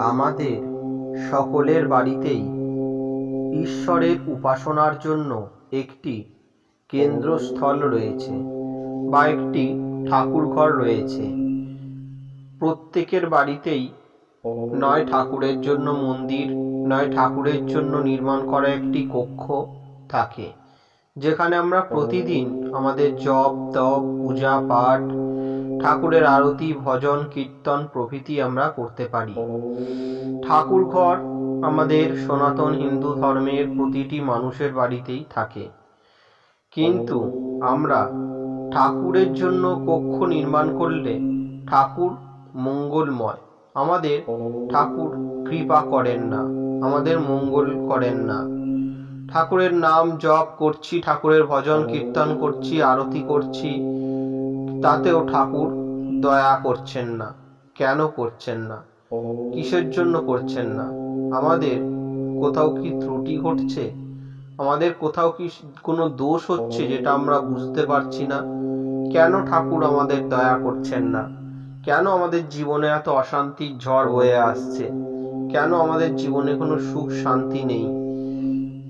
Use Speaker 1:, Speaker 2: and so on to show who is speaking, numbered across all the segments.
Speaker 1: আমাদের সকলের বাড়িতেই ঈশ্বরের উপাসনার জন্য একটি কেন্দ্রস্থল রয়েছে বা একটি ঠাকুরঘর রয়েছে। প্রত্যেকের বাড়িতেই নয় ঠাকুরের জন্য মন্দির, নয় ঠাকুরের জন্য নির্মাণ করা একটি কক্ষ থাকে, যেখানে আমরা প্রতিদিন আমাদের জপ, তপ, পূজা, পাঠ ঠাকুরের আরতি, ভজন, কীর্তন প্রভৃতি আমরা করতে পারি। ঠাকুর ঘর আমাদের সনাতন হিন্দু ধর্মের প্রতিটি মানুষের বাড়িতেই থাকে। কিন্তু আমরা ঠাকুরের জন্য কক্ষ নির্মাণ করলে ঠাকুর মঙ্গলময়। আমাদের ঠাকুর কৃপা করেন না, আমাদের মঙ্গল করেন না। ঠাকুরের নাম জপ করছি, ঠাকুরের ভজন, কীর্তন করছি, আরতি করছি তাতেও ঠাকুর দয়া করছেন না। কেন করছেন না? কিসের জন্য করছেন না? আমাদের কোথাও কি ত্রুটি ঘটছে? আমাদের কোথাও কি কোনো দোষ হচ্ছে যেটা আমরা বুঝতে পারছি না? কেন ঠাকুর আমাদের দয়া করছেন না? কেন আমাদের জীবনে এত অশান্তির ঝড় বয়ে আসছে? কেন আমাদের জীবনে কোনো সুখ শান্তি নেই?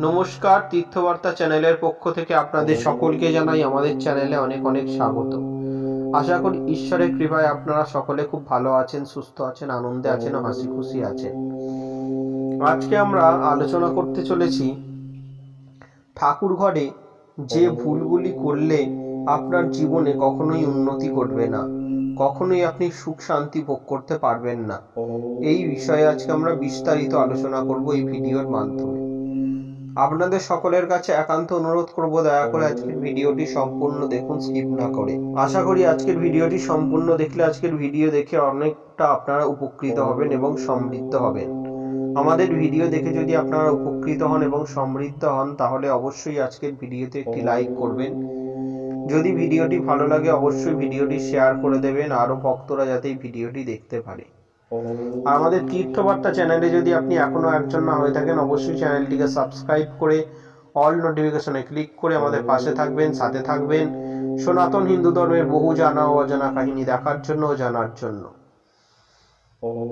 Speaker 1: নমস্কার, তীর্থবার্তা চ্যানেলের পক্ষ থেকে আপনাদের সকলকে জানাই আমাদের চ্যানেলে অনেক অনেক স্বাগত। আশা করি ঈশ্বরের কৃপায় আপনারা সকলে খুব ভালো আছেন, সুস্থ আছেন, আনন্দে আছেন হাসি খুশি আছেন। আজকে আমরা আলোচনা করতে চলেছি ঠাকুর ঘরে যে ভুলগুলি করলে আপনার জীবনে কখনোই উন্নতি ঘটবে না, কখনোই আপনি সুখ শান্তি ভোগ করতে পারবেন না। এই বিষয়ে আজকে আমরা বিস্তারিত আলোচনা করব এই ভিডিওর মাধ্যমে। আপনাদের সকলের কাছে একান্ত অনুরোধ করব, দয়া করে আজকের ভিডিওটি সম্পূর্ণ দেখুন, স্কিপ না করে। আশা করি আজকের ভিডিওটি সম্পূর্ণ দেখলে আজকের ভিডিও দেখে অনেকটা আপনারা উপকৃত হবেন এবং সমৃদ্ধ হবেন। আমাদের ভিডিও দেখে যদি আপনারা উপকৃত হন এবং সমৃদ্ধ হন, তাহলে অবশ্যই আজকের ভিডিওতে একটি লাইক করবেন। যদি ভিডিওটি ভালো লাগে, অবশ্যই ভিডিওটি শেয়ার করে দেবেন আরও ভক্তরা যাতে এই ভিডিওটি দেখতে পারে। আমাদের তীর্থবার্তা চ্যানেলে যদি আপনি এখনও একজন না হয়ে থাকেন, অবশ্যই চ্যানেলটিকে সাবস্ক্রাইব করে অল নোটিফিকেশনে ক্লিক করে আমাদের পাশে থাকবেন, সাথে থাকবেন। সনাতন হিন্দু ধর্মের বহু জানা ও অজানা কাহিনী দেখার জন্য ও জানার জন্য।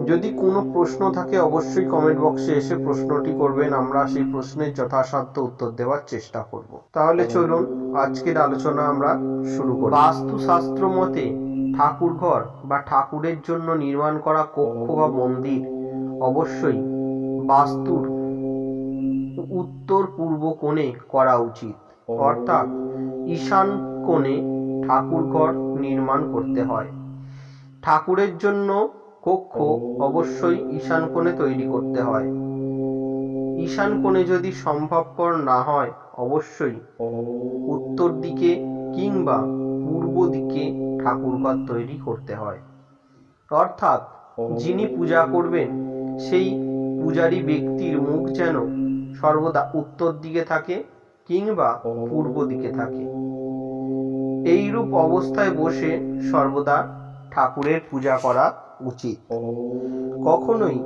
Speaker 1: যদি কোনো প্রশ্ন থাকে, অবশ্যই কমেন্ট বক্সে এসে প্রশ্নটি করবেন, আমরা সেই প্রশ্নের যথাসাধ্য উত্তর দেওয়ার চেষ্টা করব। তাহলে চলুন, আজকের আলোচনা আমরা শুরু করি। বাস্তুশাস্ত্র মতে ঠাকুর ঘর বা ঠাকুরের জন্য নির্মাণ করা কক্ষ বা মন্দির। অবশ্যই বাস্তুর উত্তর পূর্ব কোণে করা উচিত। অর্থাৎ ঈশান কোণে ঠাকুর ঘর নির্মাণ করতে হয়। ঠাকুরের জন্য কক্ষ অবশ্যই ঈশান কোণে তৈরি করতে হয়। ঈশান কোণে যদি সম্ভবপর না হয়, অবশ্যই উত্তর দিকে কিংবা পূর্ব দিকে ঠাকুরঘর তৈরি করতে হয়। অর্থাৎ যিনি পূজা করবেন সেই পূজারী ব্যক্তির মুখ যেন সর্বদা উত্তর দিকে থাকে কিংবা পূর্ব দিকে থাকে। এইরূপ অবস্থায় বসে সর্বদা ঠাকুরের পূজা করা উচিত। কখনোই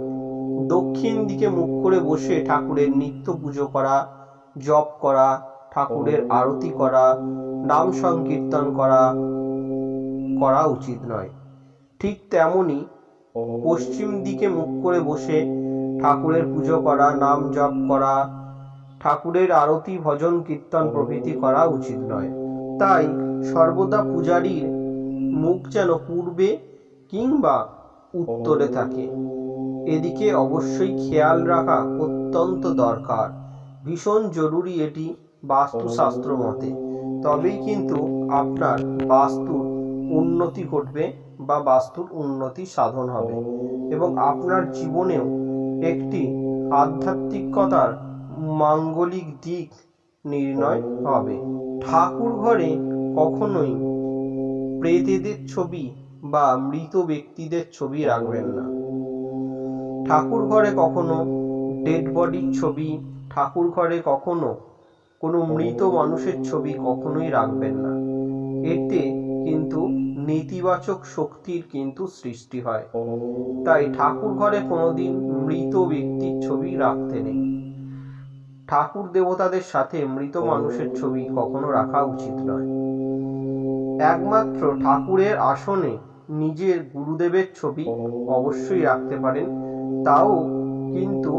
Speaker 1: দক্ষিণ দিকে মুখ করে বসে ঠাকুরের নিত্য পুজো করা জপ করা ঠাকুরের আরতি করা নাম সংকীর্তন করা করা উচিত নয়। ঠিক তেমনি পশ্চিম দিকে মুখ করে বসে ঠাকুরের পুজো করা, নাম জপ করা, ঠাকুরের আরতি, ভজন, কীর্তন প্রভৃতি করা উচিত নয়। তাই সর্বদা পূজারীর মুখ যেন পূর্বে কিংবা উত্তরে থাকে। এদিকে অবশ্যই খেয়াল রাখা অত্যন্ত দরকার। ভীষণ জরুরি এটি বাস্তুশাস্ত্র মতে। তবেই কিন্তু আপনার বাস্তুর উন্নতি ঘটবে বা বাস্তুর উন্নতি সাধন হবে। এবং আপনার জীবনেও একটি আধ্যাত্মিকতার মাঙ্গলিক দিক নির্ণয় হবে। ঠাকুর ঘরে কখনোই প্রেতেদের ছবি বা মৃত ব্যক্তিদের ছবি রাখবেন না। ঠাকুর ঘরে কখনো ডেড বডির ছবি ঠাকুর ঘরে কখনো কোনো মৃত মানুষের ছবি কখনোই রাখবেন না। এতে কিন্তু নেতিবাচক শক্তির কিন্তু সৃষ্টি হয়। তাই ঠাকুর ঘরে কোনোদিন মৃত ব্যক্তির ছবি রাখতে নেই। ঠাকুর দেবতাদের সাথে মৃত মানুষের ছবি কখনো রাখা উচিত নয়। একমাত্র ঠাকুরের আসনে নিজের গুরুদেবের ছবি অবশ্যই রাখতে পারেন। তাও কিন্তু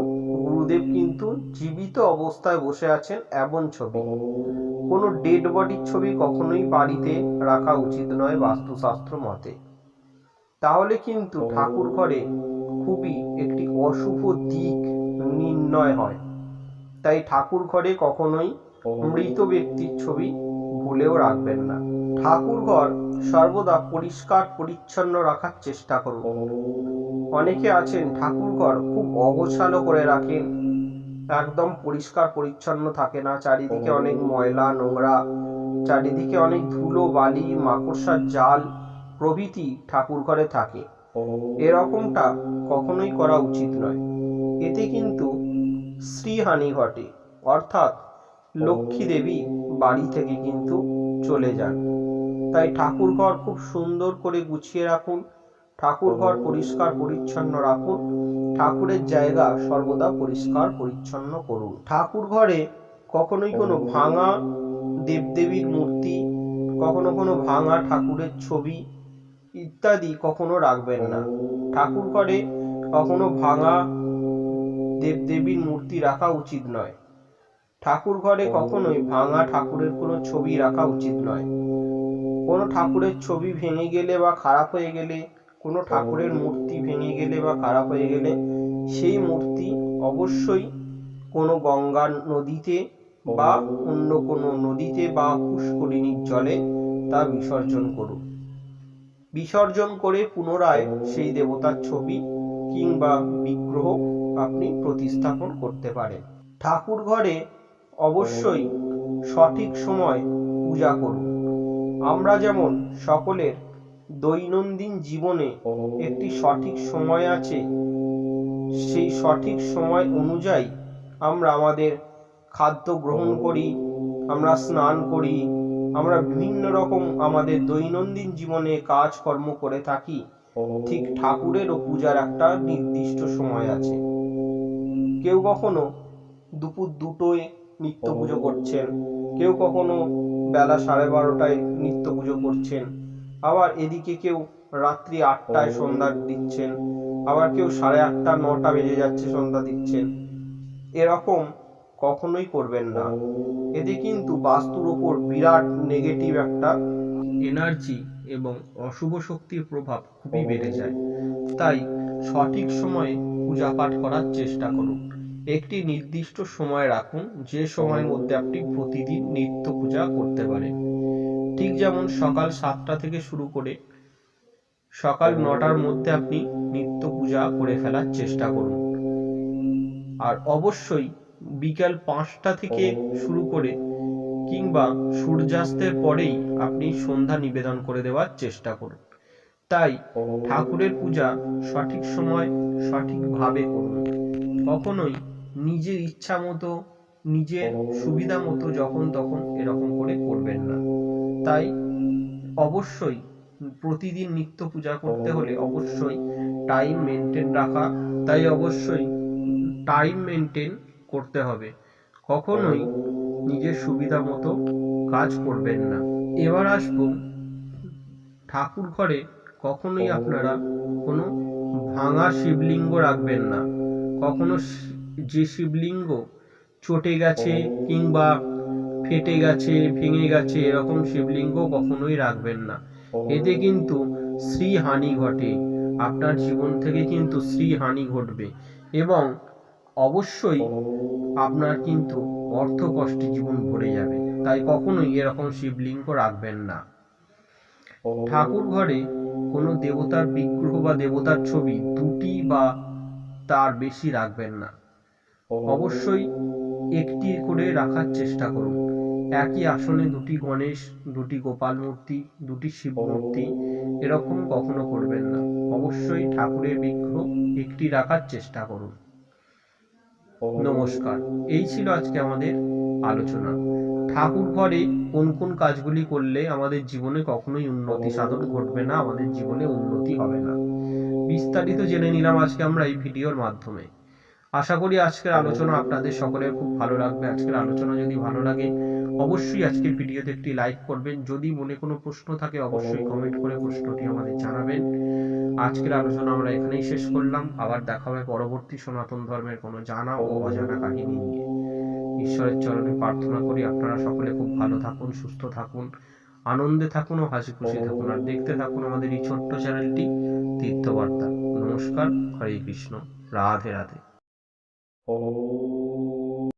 Speaker 1: গুরুদেব কিন্তু জীবিত অবস্থায় বসে আছেন এমন ছবি। কোনো ডেড বডির ছবি কখনোই বাড়িতে রাখা উচিত নয় বাস্তুশাস্ত্র মতে। তাহলে কিন্তু ঠাকুর ঘরে খুবই একটি অশুভ দিক নির্ণয় হয়। তাই ঠাকুর ঘরে কখনোই মৃত ব্যক্তির ছবি ভুলেও রাখবেন না। ঠাকুর ঘর সর্বদা পরিষ্কার পরিচ্ছন্ন রাখার চেষ্টা করুন। অনেকে আছেন ঠাকুর ঘর খুব অগোছালো করে রাখেন। একদম পরিষ্কার পরিচ্ছন্ন থাকে না চারিদিকে অনেক ময়লা নোংরা চারিদিকে অনেক ধুলো বালি মাকড়সার জাল প্রভৃতি ঠাকুর ঘরে থাকে এরকমটা কখনোই করা উচিত নয়। এতে কিন্তু শ্রীহানি ঘটে অর্থাৎ লক্ষ্মী দেবী বাড়ি থেকে কিন্তু চলে যান। তাই ঠাকুর ঘর খুব সুন্দর করে গুছিয়ে রাখুন ঠাকুর ঘর পরিষ্কার পরিচ্ছন্ন রাখুন। ঠাকুরের জায়গা সর্বদা পরিষ্কার পরিচ্ছন্ন করুন। ঠাকুর ঘরে কখনোই কোনো ভাঙা দেবদেবীর মূর্তি, কখনো কোনো ভাঙা ঠাকুরের ছবি ইত্যাদি কখনো রাখবেন না। ঠাকুর ঘরে কখনো ভাঙা দেবদেবীর মূর্তি রাখা উচিত নয়। ঠাকুর ঘরে কখনোই ভাঙা ঠাকুরের কোনো ছবি রাখা উচিত নয়। কোনো ঠাকুরের ছবি ভেঙে গেলে বা খারাপ হয়ে গেলে কোনো ঠাকুরের মূর্তি ভেঙে গেলে বা খারাপ হয়ে গেলে সেই মূর্তি অবশ্যই কোনো গঙ্গা নদীতে বা অন্য কোনো নদীতে বা পুষ্করিণীর জলে তা বিসর্জন করুন। বিসর্জন করে পুনরায় সেই দেবতার ছবি কিংবা বিগ্রহ আপনি প্রতিস্থাপন করতে পারেন। ঠাকুর ঘরে অবশ্যই সঠিক সময় পূজা করুন। আমরা যেমন সকলের দৈনন্দিন জীবনে একটি সঠিক সময় আছে। সেই সঠিক সময় অনুযায়ী আমরা আমাদের খাদ্য গ্রহণ করি আমরা স্নান করি আমরা বিভিন্ন রকম আমাদের দৈনন্দিন জীবনে কাজকর্ম করে থাকি। ঠিক ঠাকুরেরও পূজার একটা নির্দিষ্ট সময় আছে। কেউ কখনো দুপুর দুটোয় নিত্য পুজো করছেন কেউ কখনো বেলা সাড়ে বারোটায় নিত্য পুজো করছেন। আবার এদিকে কেউ রাত্রি আটটায় সন্ধ্যা দিচ্ছেন, আবার কেউ সাড়ে আটটা, নটা বেজে যাচ্ছে সন্ধ্যা দিচ্ছেন। এরকম কখনোই করবেন না। এতে কিন্তু বাস্তুর ওপর বিরাট নেগেটিভ একটা এনার্জি এবং অশুভ শক্তির প্রভাব খুবই বেড়ে যায়। তাই সঠিক সময়ে পূজা পাঠ করার চেষ্টা করুন। একটি নির্দিষ্ট সময় রাখুন, যে সময়ের মধ্যে আপনি প্রতিদিন নিত্য পূজা করতে পারেন। ঠিক যেমন সকাল সাতটা থেকে শুরু করে সকাল নটার মধ্যে আপনি নিত্য পূজা করে ফেলার চেষ্টা করুন। আর অবশ্যই বিকাল পাঁচটা থেকে শুরু করে কিংবা সূর্যাস্তের পরেই আপনি সন্ধ্যা নিবেদন করে দেওয়ার চেষ্টা করুন। তাই ঠাকুরের পূজা সঠিক সময় সঠিকভাবে করুন। কখনোই নিজের ইচ্ছা মতো নিজের সুবিধা মতো যখন তখন এরকম করে করবেন না। তাই অবশ্যই প্রতিদিন নিত্য পূজা করতে হলে অবশ্যই টাইম মেনটেন রাখা, তাই অবশ্যই টাইম মেনটেন করতে হবে। কখনোই নিজের সুবিধা মতো কাজ করবেন না। এবার আসব ঠাকুর ঘরে, কখনোই আপনারা কোনো ভাঙা শিবলিঙ্গ রাখবেন না। কখনো যে শিবলিঙ্গ চটে গেছে কিংবা ফেটে গেছে ভেঙে গেছে এরকম শিবলিঙ্গ কখনোই রাখবেন না। এতে কিন্তু শ্রীহানি ঘটে। আপনার জীবন থেকে কিন্তু শ্রীহানি ঘটবে। এবং অবশ্যই আপনার কিন্তু অর্থ কষ্টে জীবন ভরে যাবে। তাই কখনোই এরকম শিবলিঙ্গ রাখবেন না। ঠাকুর ঘরে কোনো দেবতার বিগ্রহ বা দেবতার ছবি দুটি বা তার বেশি রাখবেন না। অবশ্যই একটি করে রাখার চেষ্টা করুন। একই আসনে দুটি গণেশ, দুটি গোপাল মূর্তি দুটি শিব মূর্তি এরকম কখনো করবেন না। অবশ্যই ঠাকুরের বিগ্রহ একটি রাখার চেষ্টা করুন। নমস্কার। এই ছিল আজকে আমাদের আলোচনা। ঠাকুর ঘরে কোন কোন কাজগুলি করলে আমাদের জীবনে কখনোই উন্নতি সাধন ঘটবে না, আমাদের জীবনে উন্নতি হবে না। বিস্তারিত জেনে নিলাম আজকে আমরা এই ভিডিওর মাধ্যমে। আশা করি আজকের আলোচনা আপনাদের সকলের খুব ভালো লাগবে। আজকের আলোচনা যদি ভালো লাগে, অবশ্যই আজকের ভিডিওতে একটি লাইক করবেন। যদি মনে কোনো প্রশ্ন থাকে, অবশ্যই কমেন্ট করে প্রশ্নটি আমাদের জানাবেন। আজকের আলোচনা আমরা এখানেই শেষ করলাম। আবার দেখা হবে পরবর্তী সনাতন ধর্মের কোনো জানা ও অজানা কাহিনী নিয়ে। ঈশ্বরের চরণে প্রার্থনা করি, আপনারা সকলে খুব ভালো থাকুন, সুস্থ থাকুন, আনন্দে থাকুন ও হাসি খুশি থাকুন। আর দেখতে থাকুন আমাদের এই ছোট্ট চ্যানেলটি, তীর্থবার্তা। নমস্কার, হরে কৃষ্ণ। রাধে রাধে।
Speaker 2: Oh.